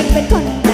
เป็นเป็คน